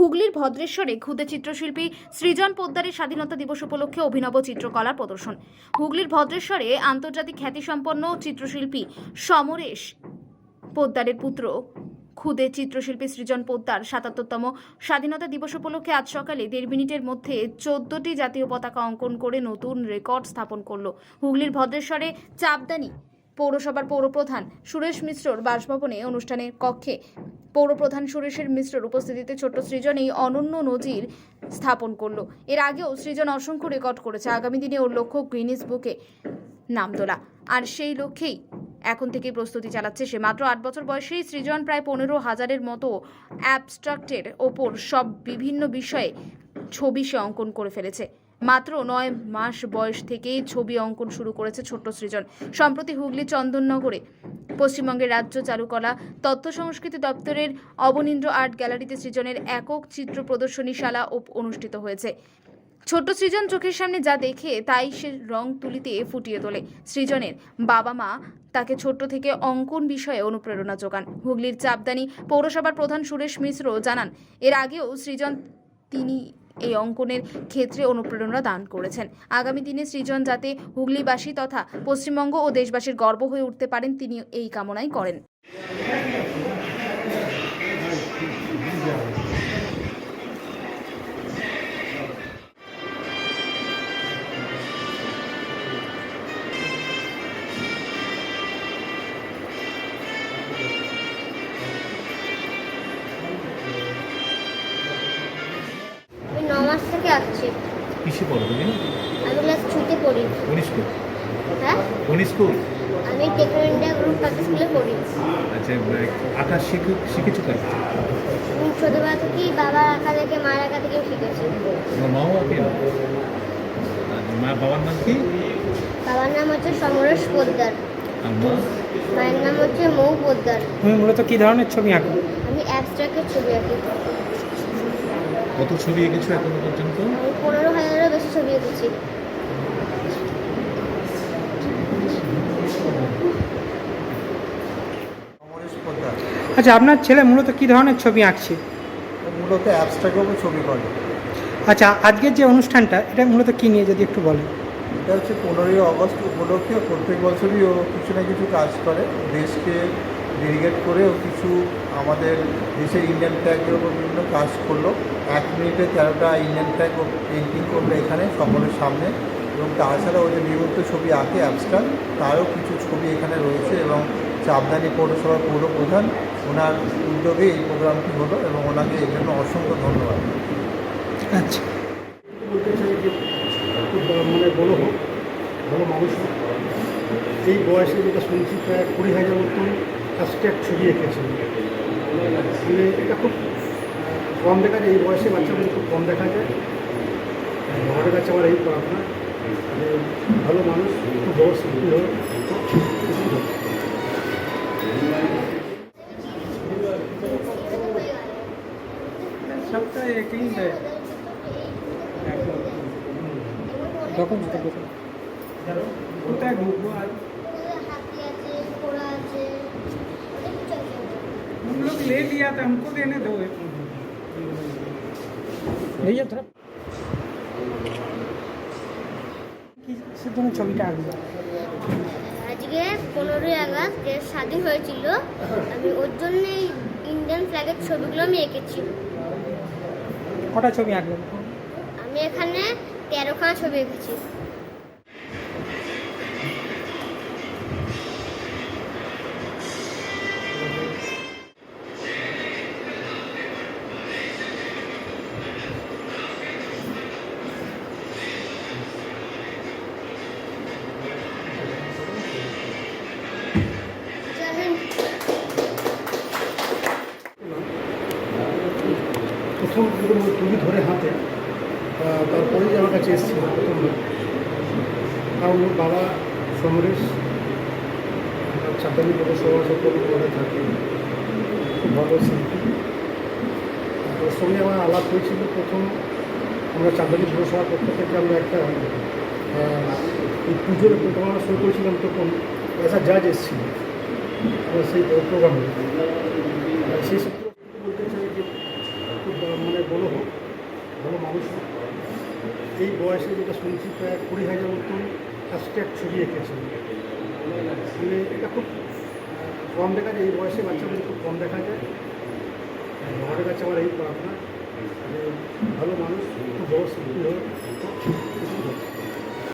হুগলির ভদ্রেশ্বরে ক্ষুদে চিত্রশিল্পী সৃজন পোদ্দারের স্বাধীনতা দিবস উপলক্ষে অভিনব চিত্রকলার প্রদর্শন। হুগলির ভদ্রেশ্বরে আন্তর্জাতিক খ্যাতিসম্পন্ন চিত্রশিল্পী সমরেশ পোদ্দারের পুত্র খুদে চিত্রশিল্পী সৃজন পোদ্দার সাতাত্তরতম স্বাধীনতা দিবস উপলক্ষে আজ সকালে দেড় মিনিটের মধ্যে চোদ্দটি জাতীয় পতাকা অঙ্কন করে নতুন রেকর্ড স্থাপন করল। হুগলির ভদ্রেশ্বরে চাপদানি পৌরসভার পৌরপ্রধান সুরেশ মিশ্রর বাসভবনে অনুষ্ঠানের কক্ষে পৌরপ্রধান সুরেশের মিশ্রর উপস্থিতিতে ছোট্ট সৃজন এই অনন্য নজির স্থাপন করল। এর আগেও সৃজন অসংখ্য রেকর্ড করেছে। আগামী দিনে ওর লক্ষ্য গ্রিনিস বুকে নাম তোলা। আর সেই লক্ষ্যেই এখন থেকেই প্রস্তুতি চালাচ্ছে সে। মাত্র আট বছর বয়সেই সৃজন প্রায় পনেরো হাজারের মতো অ্যাবস্ট্রাক্টের ওপর সব বিভিন্ন বিষয়ে ছবি সে অঙ্কন করে ফেলেছে। মাত্র নয় মাস বয়স থেকেই ছবি অঙ্কন শুরু করেছে ছোট্ট সৃজন। সম্প্রতি হুগলি চন্দননগরে পশ্চিমবঙ্গের রাজ্য চারুকলা তথ্য সংস্কৃতি দপ্তরের অবনীন্দ্র আর্ট গ্যালারিতে সৃজনের একক চিত্র প্রদর্শনীশালা অনুষ্ঠিত হয়েছে। ছোট্ট সৃজন চোখের সামনে যা দেখে তাই সে রং তুলিতে ফুটিয়ে তোলে। সৃজনের বাবা মা তাকে ছোট্ট থেকে অঙ্কন বিষয়ে অনুপ্রেরণা যোগান। হুগলির চাপদানি পৌরসভার প্রধান সুরেশ মিশ্র জানান, এর আগেও সৃজন তিনি এই অঙ্কনের ক্ষেত্রে অনুপ্রেরণা দান করেছেন। আগামী দিনে সৃজন যাতে হুগলিবাসী তথা পশ্চিমবঙ্গ ও দেশবাসীর গর্ব হয়ে উঠতে পারেন তিনি এই কামনাই করেন। কিসে পড়ো তুমি? আমি ক্লাস থ্রিতে পড়ি। কোন স্কুল হ্যাঁ? কোন স্কুল আমি টেকনো ইন্ডিয়া গ্রুপ পাখি স্কুলে পড়ি। আচ্ছা আঁকা শিখে শিখেছো ছোটোবেলা থেকেই বাবার আঁকা দেখে মায়ের আঁকা থেকেও শিখেছি। তোমার মাও আঁকে আর মা বাবার নাম কি? বাবার নাম হচ্ছে সমরেশ পোদ্দার। আর মা? মায়ের নাম হচ্ছে মৌ পোদ্দার। তুমি মূলত কী ধরনের ছবি আঁকো? আমি অ্যাবস্ট্রাক্টের ছবি আঁকি। কত ছবি এঁকেছো এখনও পর্যন্ত? আমি পনেরো বেশি ছবি এঁকেছি আচ্ছা আপনার ছেলে মূলত কী ধরনের ছবি আঁকছে? ও মূলত অ্যাবস্ট্রাক্ট ছবি করে। আচ্ছা আজকের যে অনুষ্ঠানটা এটা মূলত কী নিয়ে যদি একটু বলেন? এটা হচ্ছে পনেরোই আগস্ট উপলক্ষে প্রত্যেক বছরই ও কিছু না কিছু কাজ করে। দেশকে ডেডিকেট করে ও কিছু আমাদের দেশের ইন্ডিয়ান ফ্ল্যাগের ওপর বিভিন্ন কাজ করল। এক মিনিটে তেরোটা ইন্ডিয়ান ফ্ল্যাগ ও পেন্টিং করল এখানে সকলের সামনে। এবং তাছাড়া ও যে বিভক্ত ছবি আঁকে অ্যাবস্ট্রাক্ট তারও কিছু ছবি এখানে রয়েছে এবং চাপদানি পৌরসভার পৌর প্রধান ওনার উদ্যোগে এই প্রোগ্রামটি হলো এবং ওনাকে এর জন্য অসংখ্য ধন্যবাদ। আচ্ছা। বলতে চাই যে মানে বড় হোক ভালো মানুষ এই বয়সে যেটা শুনছি প্রায় কুড়ি হাজার মতন অ্যাবস্ট্রাক্ট ছবি এঁকেছে মানে এটা খুব কম দেখা যায় এই বয়সে বাচ্চাগুলো খুব কম দেখা যায়। বাবার কাছে আমার এই প্রার্থনা। যে ভালো মানুষ খুব বড় শিল্পী হোক সপ্তাহে একই দেয়। তখন কোথায় ঢুকবো আর ले लिया था हमको देने दो भैया थोड़ा কিসের জন্য ছবিটা আঁকবো আজকে পনেরোই আগস্ট দেশ স্বাধীন হয়েছিল আমি ওর জন্যই ইন্ডিয়ান ফ্ল্যাগের ছবিগুলো আমি এঁকেছি কটা ছবি আঁকলেন আমি এখানে তেরোখানা ছবি এঁকেছি ওই তুলি ধরে হাতে তারপরেই আমার কাছে এসেছিল প্রথমবার। কারণ ওর বাবা সমরেশ চাঁদানি পৌরসভা করে থাকে খুব ভালো শিল্পী। ওর সঙ্গে আমার আলাপ হয়েছিল প্রথম আমরা চাঁদানি পৌরসভার পক্ষ থেকে আমরা একটা এই পুজোর প্রোগ্রাম শুরু করেছিলাম তখন আ জাজ এসেছিল সেই প্রোগ্রামে। সেই সূত্রে বলতে চাই যে খুব আহ, মানে মানে বড় হোক ভালো মানুষ এই বয়সে যেটা শুনছি, প্রায় কুড়ি হাজার মতন হ্যাশট্যাগ ছবি এঁকেছেন মানে এটা খুব কম দেখা যায়, এই বয়সে বাচ্চাগুলো খুব কম দেখা যায়। আমাদের কাছে আমার এই প্রার্থনা ভালো মানুষ খুব বড় শিল্পী হোক